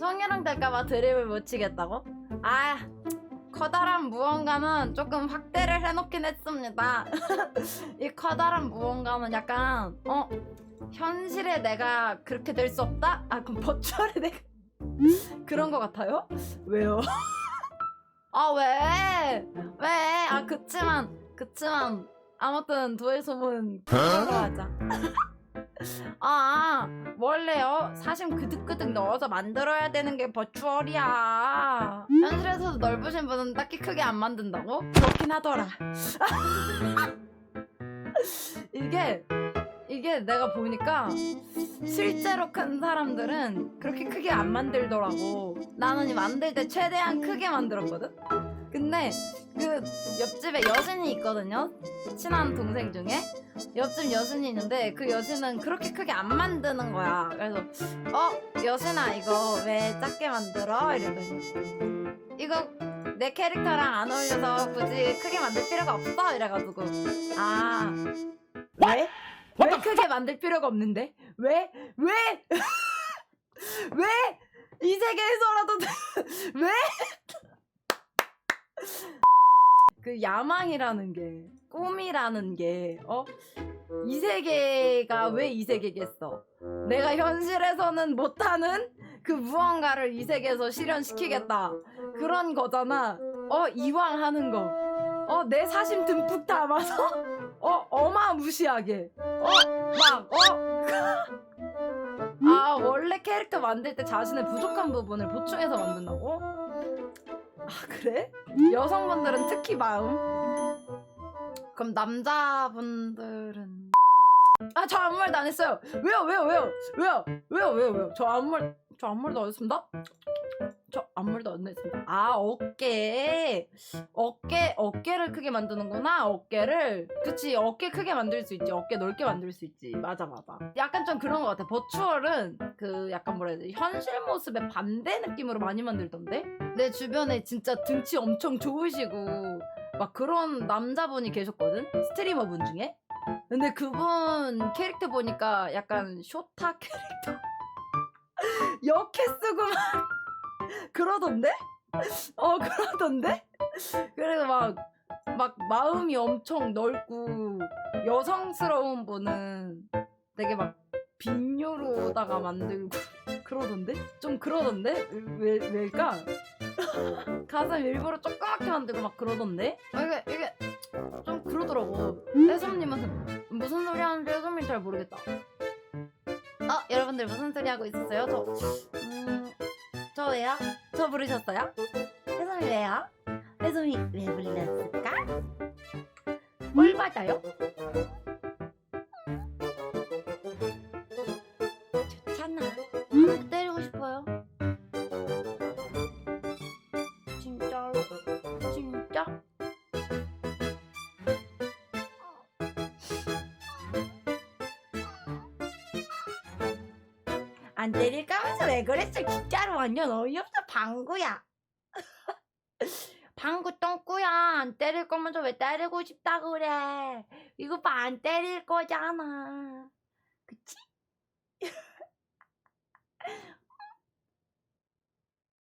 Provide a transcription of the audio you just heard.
성희랑 될까봐 드립을 못 치겠다고? 아 커다란 무언가는 조금 확대를 해놓긴 했습니다 이 커다란 무언가는 약간 어 현실에 내가 그렇게 될 수 없다? 아 그럼 버추얼에 내가 그런 거 같아요? 왜요? 아 왜? 왜? 아 그치만 그치만 아무튼 두의 소문 그걸로 하자 아 원래요? 사심 그득그득 넣어서 만들어야 되는 게 버추얼이야. 현실에서도 넓으신 분은 딱히 크게 안 만든다고? 그렇긴 하더라. 이게 이게 내가 보니까 실제로 큰 사람들은 그렇게 크게 안 만들더라고. 나는 이 만들 때 최대한 크게 만들었거든 근데 그 옆집에 여신이 있거든요 친한 동생 중에 옆집 여신이 있는데 그 여신은 그렇게 크게 안 만드는 거야. 그래서 어 여신아 이거 왜 작게 만들어? 이러더니 이거 내 캐릭터랑 안 어울려서 굳이 크게 만들 필요가 없어 이래가지고 아 왜? 왜 크게 만들 필요가 없는데? 왜? 왜? 왜? 이 세계에서라도 왜? 그 야망이라는 게 꿈이라는 게 어? 이 세계가 왜 이 세계겠어? 내가 현실에서는 못하는 그 무언가를 이 세계에서 실현시키겠다 그런 거잖아 어 이왕 하는 거 어 내 사심 듬뿍 담아서 어 어마무시하게 어 막 어 아 원래 캐릭터 만들 때 자신의 부족한 부분을 보충해서 만든다고? 아 그래? 여성분들은 특히 마음? 그럼 남자분들은? 아 저 아무 말도 안 했어요. 왜요 왜요 왜요? 왜요? 왜요 왜요 저 아무 말저 아무 말도 안 했습니다? 저 아무 말도 안 했습니다 아 어깨. 어깨 어깨를 크게 만드는구나. 어깨를. 그치 어깨 크게 만들 수 있지. 어깨 넓게 만들 수 있지. 맞아 맞아. 약간 좀 그런 것 같아. 버추얼은 그 약간 뭐라 해야 돼 현실 모습의 반대 느낌으로 많이 만들던데? 내 주변에 진짜 등치 엄청 좋으시고 막 그런 남자분이 계셨거든? 스트리머 분 중에? 근데 그분 캐릭터 보니까 약간 쇼타 캐릭터. 역해 쓰고 막 그러던데? 어 그러던데? 그래서 막 막 마음이 엄청 넓고 여성스러운 분은 되게 막 빈뇨로다가 만들고 그러던데? 좀 그러던데? 왜 왜일까? 가슴 일부러 조그맣게 만들고 막 그러던데? 아, 이게 이게 좀 그러더라고. 혜솜님은 무슨 소리 하는지 혜솜이 잘 모르겠다. 어 여러분들 무슨 소리 하고 있었어요? 저 음, 저 왜요 저 부르셨어요? 혜솜이 왜요. 혜솜이 왜 불렀을까 뭘 받아요? 좋잖아. 음, 때리고 싶어요. 진짜로 진짜? 안 때릴까 하면서 왜 그랬어? 진짜로 완전 어이없어 방구야. 방구 똥꾸야. 안 때릴 거면서 왜 때리고 싶다 그래? 이거 봐 안 때릴 거잖아. 그치?